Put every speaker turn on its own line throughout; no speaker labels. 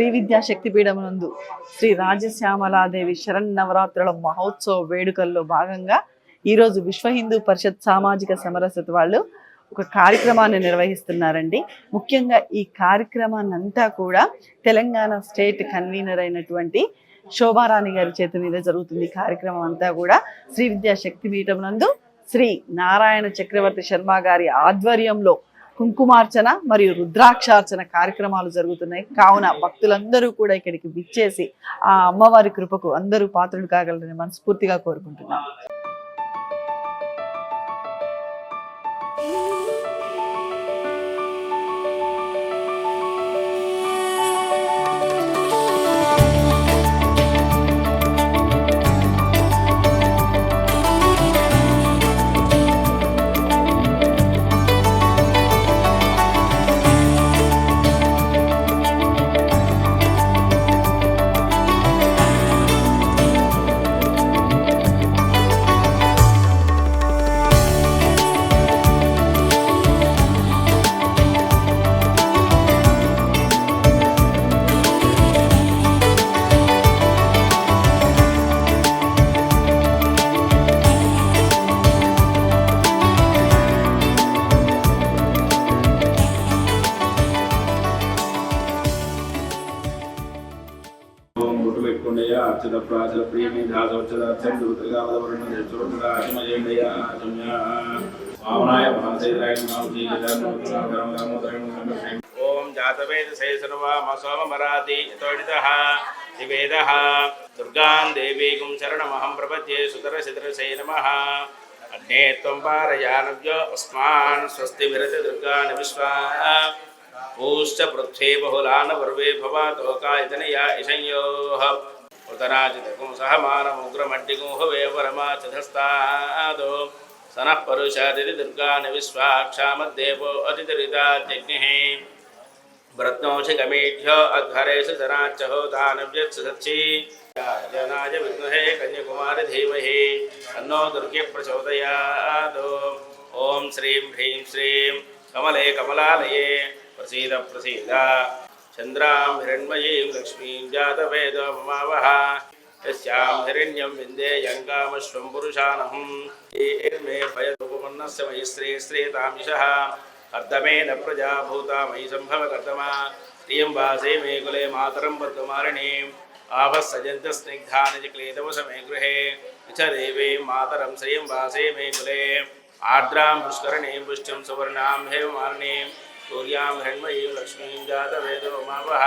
శ్రీ విద్యా శక్తిపీఠం నందు శ్రీ రాజశ్యామలాదేవి శరన్నవరాత్రుల మహోత్సవ వేడుకల్లో భాగంగా ఈరోజు విశ్వ హిందూ పరిషత్ సామాజిక సమరసత వాళ్ళు ఒక కార్యక్రమాన్ని నిర్వహిస్తున్నారండి. ముఖ్యంగా ఈ కార్యక్రమాన్ని అంతా కూడా తెలంగాణ స్టేట్ కన్వీనర్ అయినటువంటి శోభారాణి గారి చేతి మీద జరుగుతుంది కార్యక్రమం అంతా కూడా. శ్రీ విద్యా శక్తిపీఠం నందు శ్రీ నారాయణ చక్రవర్తి శర్మ గారి ఆధ్వర్యంలో కుంకుమార్చన మరియు రుద్రాక్షార్చన కార్యక్రమాలు జరుగుతున్నాయి. కావున భక్తులందరూ కూడా ఇక్కడికి విచ్చేసి ఆ అమ్మవారి కృపకు అందరూ పాత్రలు కాగలరని మనస్ఫూర్తిగా కోరుకుంటున్నాం.
ఓం జాతవేద శైసర్వామ సోమమరాతి తోడితః నివేదః దుర్గాం దేవీగుం శరణమహం ప్రపద్యే సుతరసితరసై నమః అగ్నే త్వం పారయానవ్యో అస్మాన్ స్వస్తి విరతి దుర్గాని విశ్వా పూశ్చ పృథ్వీ బహుళాన పర్వే భవాతోకాయతనయా ఇషంయోః उतनाचितकुं सह मानमुग्रमड्डिगुं हवे परुषादिति दुर्गा न विश्वाक्षामद्देवो अतिदरितात्यग्निः व्रत्नोषि गमेढ्यो अध्वरेषु धनाच्चहो दानव्यत्सच्छी जनाय विद्महे धीमहि। दुर्गे प्रचोदयात् ॐ श्रीं ह्रीं श्रीं कमले कमलालये। प्रसीद प्रसीद। चन्द्रां हिरण्मयीं लक्ष्मी जातवेदममावः यस्यां हिरण्यं विन्दे यङ्गामश्वं पुरुषानहं मे भयदुपपन्नस्य मयि श्रे श्रेतामिषः कर्दमेन प्रजाभूता मयि सम्भवकर्दमा प्रियं वासे मे कुले मातरं बद्धमारिणीम् आवः सजन्तस्निग्धानिजक्लेदवस मे गृहे। च देवीं मातरं श्रियं वासे मे कुले। आर्द्रां पुष्करणीं पुष्टिं सुवर्णां हेमार्णीं సూర్యాం హిరణ్మయీం లక్ష్మీం జాత వేదో మావహ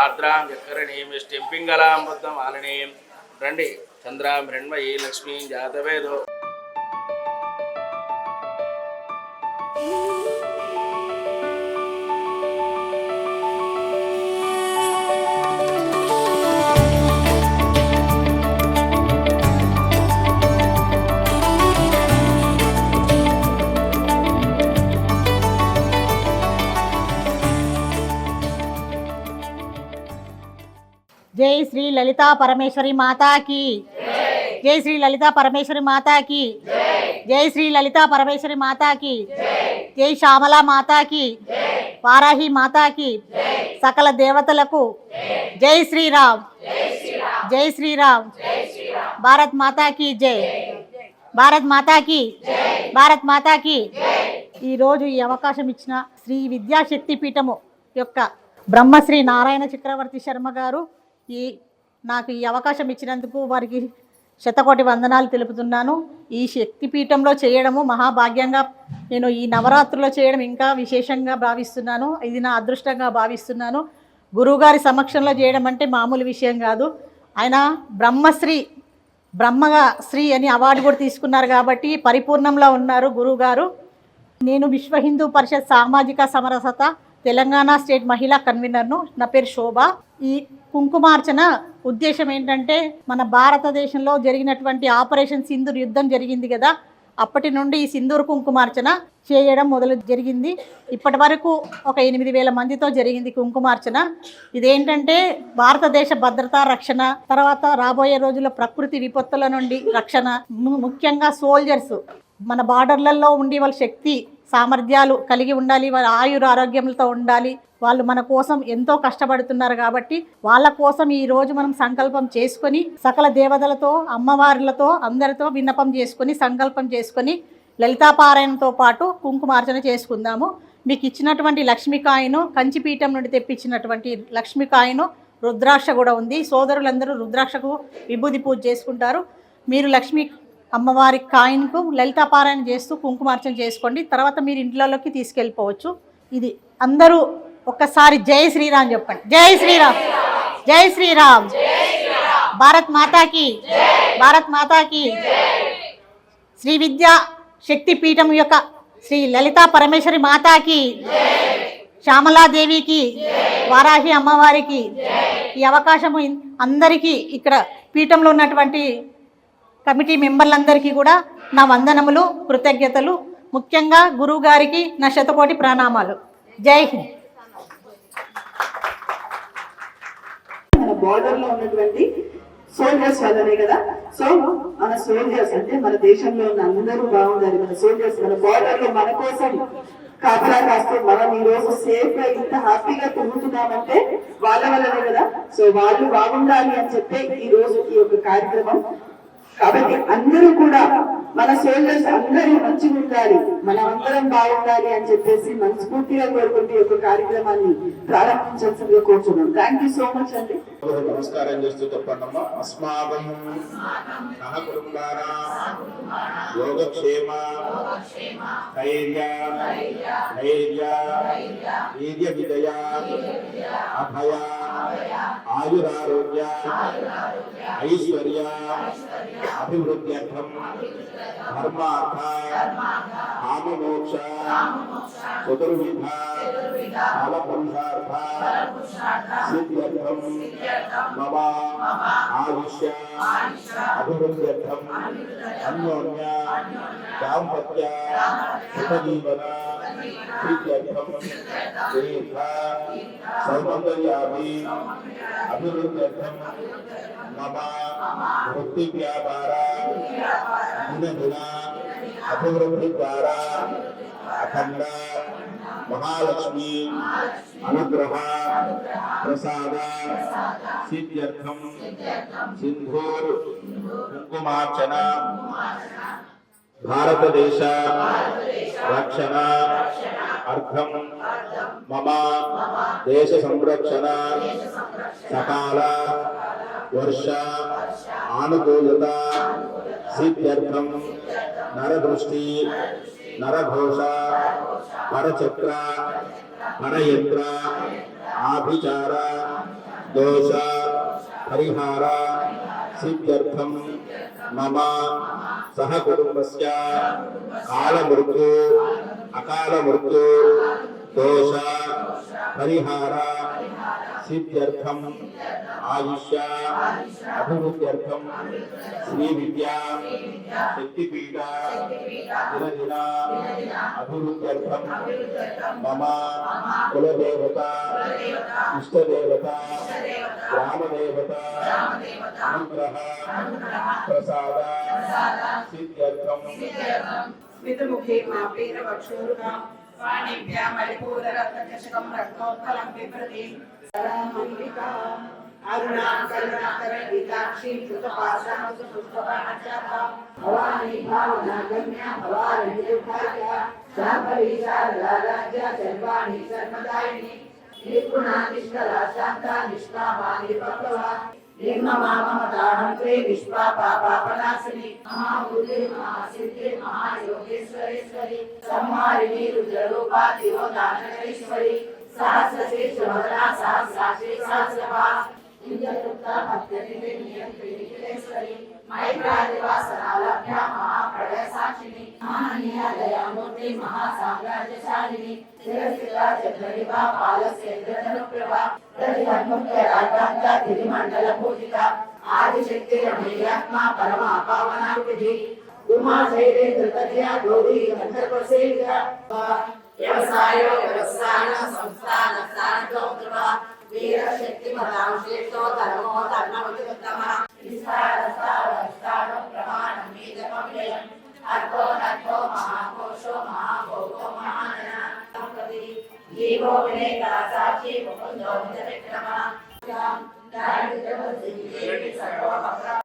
ఆర్ద్రాం జక్కరణీం ఇష్టిం పింగళాం బుద్ధమాలినీం రండి చంద్రాం హిరణ్మయీ లక్ష్మీం జాతవేదో
లలితా పరమేశ్వరి మాతాకి. జై శ్రీ లలితా పరమేశ్వరి మాతాకి. జై శ్రీ లలితా పరమేశ్వరి మాతాకి. జై శ్యామలా మాతాకి. వారాహి మాతాకి. సకల దేవతలకు. జై శ్రీరామ్. జై శ్రీరామ్. భారత్ మాతాకి జై. భారత్ మాతాకి. భారత్ మాతాకి. ఈరోజు ఈ అవకాశం ఇచ్చిన శ్రీ విద్యాశక్తి పీఠము యొక్క బ్రహ్మశ్రీ నారాయణ చక్రవర్తి శర్మ గారు ఈ నాకు ఈ అవకాశం ఇచ్చినందుకు వారికి శతకోటి వందనాలు తెలుపుతున్నాను. ఈ శక్తిపీఠంలో చేయడము మహాభాగ్యంగా నేను ఈ నవరాత్రులో చేయడం ఇంకా విశేషంగా భావిస్తున్నాను. ఇది నా అదృష్టంగా భావిస్తున్నాను. గురువుగారి సమక్షంలో చేయడం అంటే మామూలు విషయం కాదు. ఆయన బ్రహ్మశ్రీ బ్రహ్మగా శ్రీ అని అవార్డు కూడా తీసుకున్నారు కాబట్టి పరిపూర్ణంలో ఉన్నారు గురువుగారు. నేను విశ్వ హిందూ పరిషత్ సామాజిక సమరసత తెలంగాణ స్టేట్ మహిళా కన్వీనర్ను. నా పేరు శోభ. ఈ కుంకుమార్చన ఉద్దేశం ఏంటంటే మన భారతదేశంలో జరిగినటువంటి ఆపరేషన్ సింధూర్ యుద్ధం జరిగింది కదా అప్పటి నుండి ఈ సింధూర్ కుంకుమార్చన చేయడం మొదలు జరిగింది. ఇప్పటి వరకు ఒక ఎనిమిది వేల మందితో జరిగింది కుంకుమార్చన. ఇదేంటంటే భారతదేశ భద్రతా రక్షణ తర్వాత రాబోయే రోజుల్లో ప్రకృతి విపత్తుల నుండి రక్షణ ముఖ్యంగా సోల్జర్స్ మన బార్డర్లలో ఉండి వాళ్ళ శక్తి సామర్థ్యాలు కలిగి ఉండాలి వాళ్ళ ఆయుర ఆరోగ్యంతో ఉండాలి. వాళ్ళు మన కోసం ఎంతో కష్టపడుతున్నారు కాబట్టి వాళ్ళ కోసం ఈ రోజు మనం సంకల్పం చేసుకొని సకల దేవతలతో అమ్మవార్లతో అందరితో విన్నపం చేసుకొని సంకల్పం చేసుకొని లలితాపారాయణతో పాటు కుంకుమార్చన చేసుకుందాము. మీకు ఇచ్చినటువంటి లక్ష్మీకాయను కంచిపీఠం నుండి తెప్పించినటువంటి లక్ష్మీకాయను రుద్రాక్ష కూడా ఉంది. సోదరులందరూ రుద్రాక్షకు విభూది పూజ చేసుకుంటారు. మీరు లక్ష్మీ అమ్మవారి కాయిన్కు లలితాపారాయణ చేస్తూ కుంకుమార్చన చేసుకోండి. తర్వాత మీరు ఇంట్లోకి తీసుకెళ్ళిపోవచ్చు. ఇది అందరూ ఒక్కసారి జై శ్రీరామ్ చెప్పండి. జై శ్రీరామ్. జై శ్రీరామ్. భారత్ మాతాకి. భారత్ మాతాకి. శ్రీ విద్యా శక్తి పీఠం యొక్క శ్రీ లలితా పరమేశ్వరి మాతాకి. శ్యామలాదేవికి. వారాహి అమ్మవారికి. ఈ అవకాశము అందరికీ ఇక్కడ పీఠంలో ఉన్నటువంటి కమిటీ మెంబర్లందరికీ కూడా నా వందనములు కృతజ్ఞతలు. ముఖ్యంగా గురువు గారికి నా శతకోటి ప్రణామాలు. జై హింద్.
మన బార్డర్ ఉన్నటువంటి సోల్జర్స్ వల్లనే కదా? సో మన సోల్జర్స్ అంటే మన దేశంలో ఉన్న అందరూ బాగుండాలి. మన సోల్జర్స్ మన బార్డర్లో మన కోసం కాపలా కాస్తే మనం ఈ రోజు సేఫ్గా ఇంత హ్యాపీగా తిరుగుతున్నామంటే వాళ్ళ వల్లనే కదా? సో వాళ్ళు బాగుండాలి అని చెప్పే ఈ రోజు ఈ యొక్క కార్యక్రమం కాబట్టి అందరూ కూడా మన సోల్జర్స్ అందరూ మంచిగా ఉండాలి మనం అందరం బాగుండాలి అని చెప్పేసి మనస్ఫూర్తిగా కోరుకుంటూ ఈ యొక్క కార్యక్రమాన్ని ప్రారంభించాల్సిందిగా కోరుతున్నాం థ్యాంక్ యూ సో మచ్ అండి.
నమస్కారం చేస్తూ చెప్పండమ్మా. అస్మాకం సహ కుటుంబానా యోగక్షేమ ధైర్య ధైర్య వీర్య విజయ అభయ ఆయురారోగ్య ఐశ్వర్య అభివృద్ధ్యర్థం ధర్మార్థ కామమోక్ష చతుర్విధ ఫలపురుషార్థ సిద్ధ్యర్థం మమ ఆయుష్య అభివృద్ధ్యర్థం అన్యోన్య దాంపత్య సుఖజీవన సిద్ధ్యర్థం దీర్ఘ సౌమందర్యాభి అభివృద్ధ్యర్థం మమ వృత్తి వ్యాపార దినదిన అభివృద్ధి ద్వారా అఖండ మహాలక్ష్మి అనుగ్రహ ప్రసాద సిద్ధ్యర్థం సింధూర్ కుంకుమార్చన భారతదేశ రక్షణ అర్థం మమ దేశ సంరక్షణ సకాల వర్ష ఆనుకూలత సిద్ధ్యర్థం నరదృష్టి నరఘోష పరచక్ర పరయంత్ర ఆభిచార దోష పరిహార సిద్ధ్యర్థం మమ సహ కుటుంబస్య కాలమృత్యు అకాల మృత్యు దోష పరిహార. సిద్ధ్యర్థం ఆయుష్య అభివృద్ధ్యర్థం శ్రీ విద్యా శక్తిపీఠ దినదిన అభివృద్ధ్యర్థం మమ కులదేవత ఇష్టదేవత రామదేవత అనుగ్రహ ప్రసాద సిద్ధ్యర్థం
స్మితముఖే మాపేన వక్షోరుగా వాణిభ్యా మణిపూరరత్నచషకం రత్నోత్కలం బిభ్రతి भवानी भावना गम्या भवारण्येभ्याख्या साम्बरी शारदा राज्या सर्वाणि सर्वदायिनि निर्गुणा निष्कला शान्ता निष्कामा निर्भवा निर्ममा ममताहं त्वे विश्वापा पापनाशिनि महाबुद्धे सहस्रश्री सुभद्रा सहस्राश्री सहस्रपा इंद्रगुप्ता भक्तनिधि नियंत्रिणीश्वरी मैत्रादिवासनालभ्या महाप्रलय साक्षिणी महानीया दयामूर्ति महासाम्राज्यशालिनी शिरस्थिता चंद्रिभा पालसेन्द्रधनुप्रभा प्रतिधन्मुख्य राजांता तिरिमंडल पूजिता आदिशक्ति रमणीयात्मा परमा पावनाकृति उमा शैलेन्द्र कन्या गौरी गंधर्व सेविका వ్యవసాయ వ్యవస్థాన సంస్థాన స్థానోత్తమ వీర శక్తి మదాం శ్రేష్ఠో ధర్మో ధర్మవతిమ విస్తారస్థానో ప్రమాణం మీదమం వ్యయం అర్థో నర్థో మహాకోశో మహాభోగో మహానన జీవో వినేత సాక్షి ముకుందో విజవిక్రమ దారిద్ర్యం సర్వ భద్రం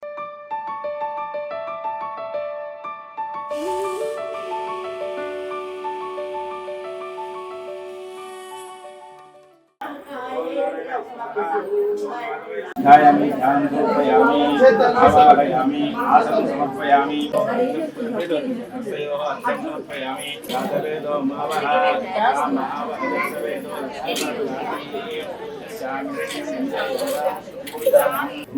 ध्यायामि ध्यानं समर्पयामि आवाहयामि आसनं समर्पयामि हस्तयोः अर्घ्यं समर्पयामि जातवेदो मावः रामावहवेदो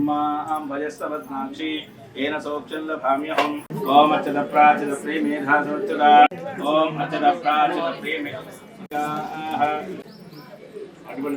मां भजस्तवद्नाक्षी येन सौख्यं लभाम्यहम् ॐ अच्युत प्राचित प्रेमेधा सोच्युता ॐ अच्युत प्राचित प्रेमे అడుగులు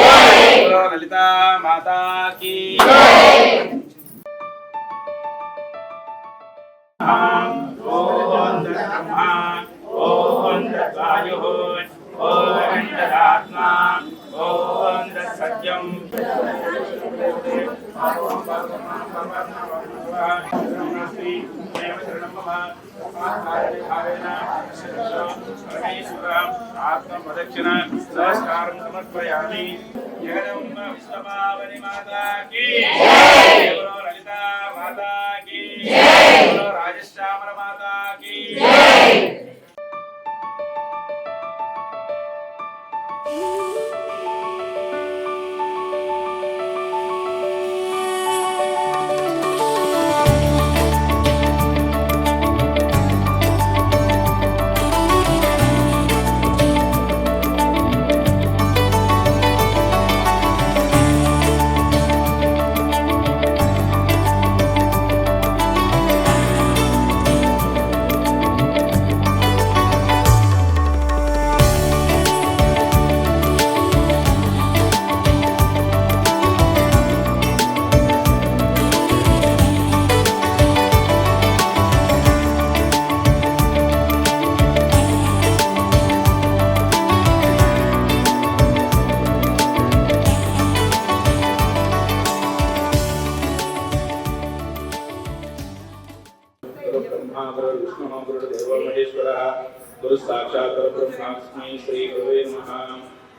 లలిత మాతాకి ఓం బ్రహ్మ ఓం వాయు ఓం ఆత్మా ఓం సత్యం ఆత్మప్రదక్షిణ నమస్కారం సమర్పయామి. జగదంబ విశ్వమావని మాతా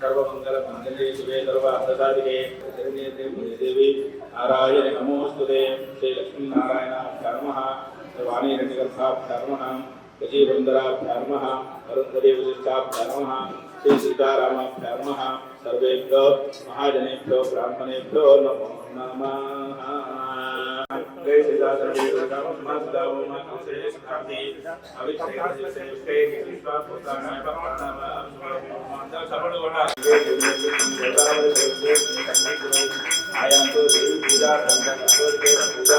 లోకాగ్రం శ్రీరామం పూజో పూజో మాంగం సర్వమంగళ మంగళే శివే సర్వార్థసాధికే శరణ్యే దేవి. నారాయణ నమోస్తుతే శ్రీ లక్ష్మీనారాయణ ధర్మః వాణీ ధర్మః గజీవృందరాభ్యర్మః అరుంధరీ విశిష్టాభ్యర్మః శ్రీ సీతారామాభ్యర్మః. సర్వేభ్యో మహాజనేభ్యో బ్రాహ్మణేభ్యో నమో నమః జై సీతారామ సదావు మా కౌసే సుఖాంతి అవిక్షేత్రే విశ్వాసోత్తాన పరమాత్మ అందరూ సభలు కూడా ఆయాంతో దేవి పూజా పూజా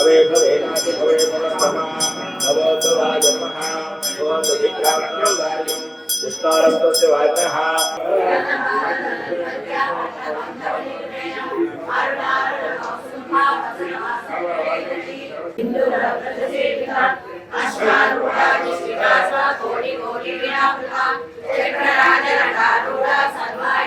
हरे हरे हरे भगवतवाय नमः। भगवद्धिक्राम्योदाय विस्तारत्वस्य वाचः। हिंदू रक्तसेविका अश्वारूढ़ा जिसका कोटि कोटि विनापुरा चक्रराज रटारूढ़ा सर्वाय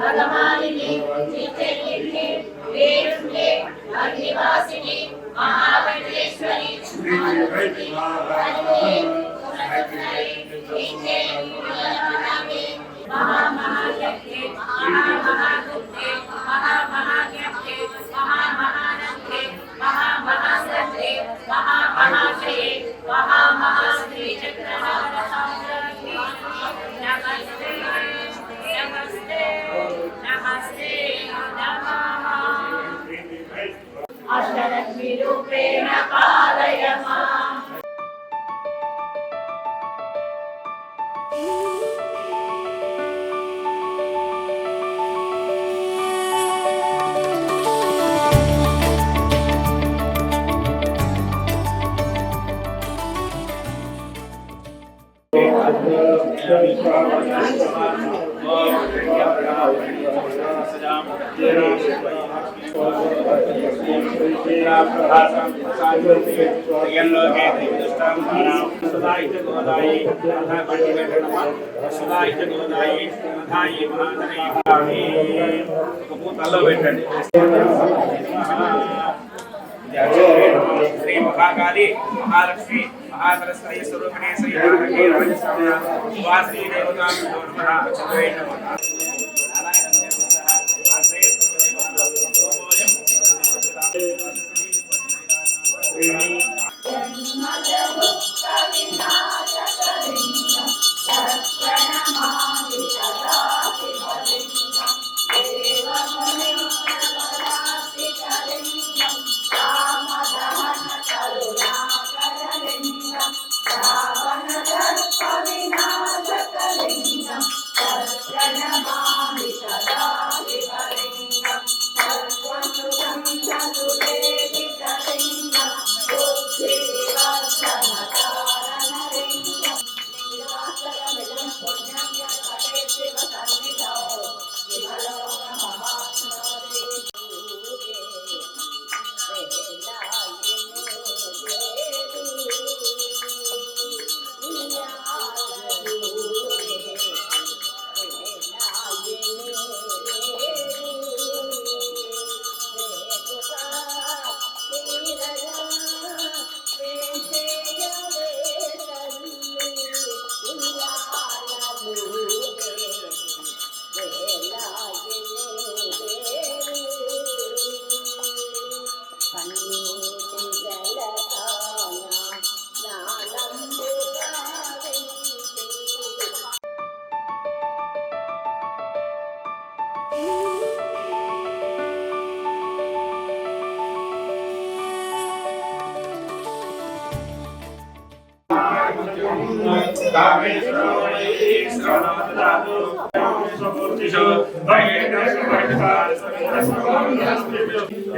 भगवानिने चित्रलिंगे वेरुण्डे अग्निवासिने महावेणेश्वरी हरिये
पुरन्दरे इन्दे
विनयमनामे महामहायज्ञे महामहागुप्ते महामहाज्ञप्ते महामहानन्दे महामहासन्दे महामहाशये महामहास्त्रीचक्रः रूपेण पालय Thank you. प्रभासं प्रसादयन्ति त्र्यम्लोके त्रिदुष्टां धारां सदायित गोदायि अथ पण्डितगणः
సదాయిత గోదాయి మధాయి మహాధనే భావి శ్రీ మహాకాళి మహాలక్ష్మి మహాసరస్వయ స్వరూపిణేశ్వరి రాజస్వామి వాసీ Thank you.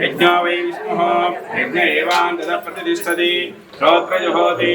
यज्ञो वै विष्णुः यज्ञ एवान्तः प्रतिष्ठति श्रोत्रजुहोति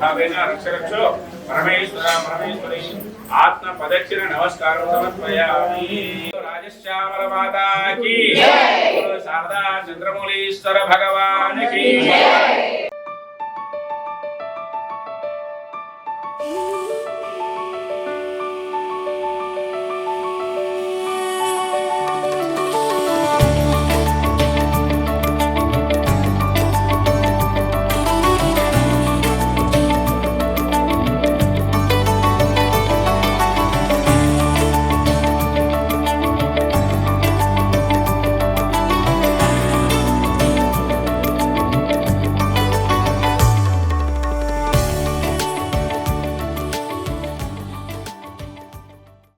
భావేన రక్ష రక్షో పరమేశ్వర పరమేశ్వరి ఆత్మ ప్రదక్షిణ నమస్కారం సమర్పయామి రాజశ్యామల మాతాకి శారదా చంద్రమౌళీశ్వర భగవానికి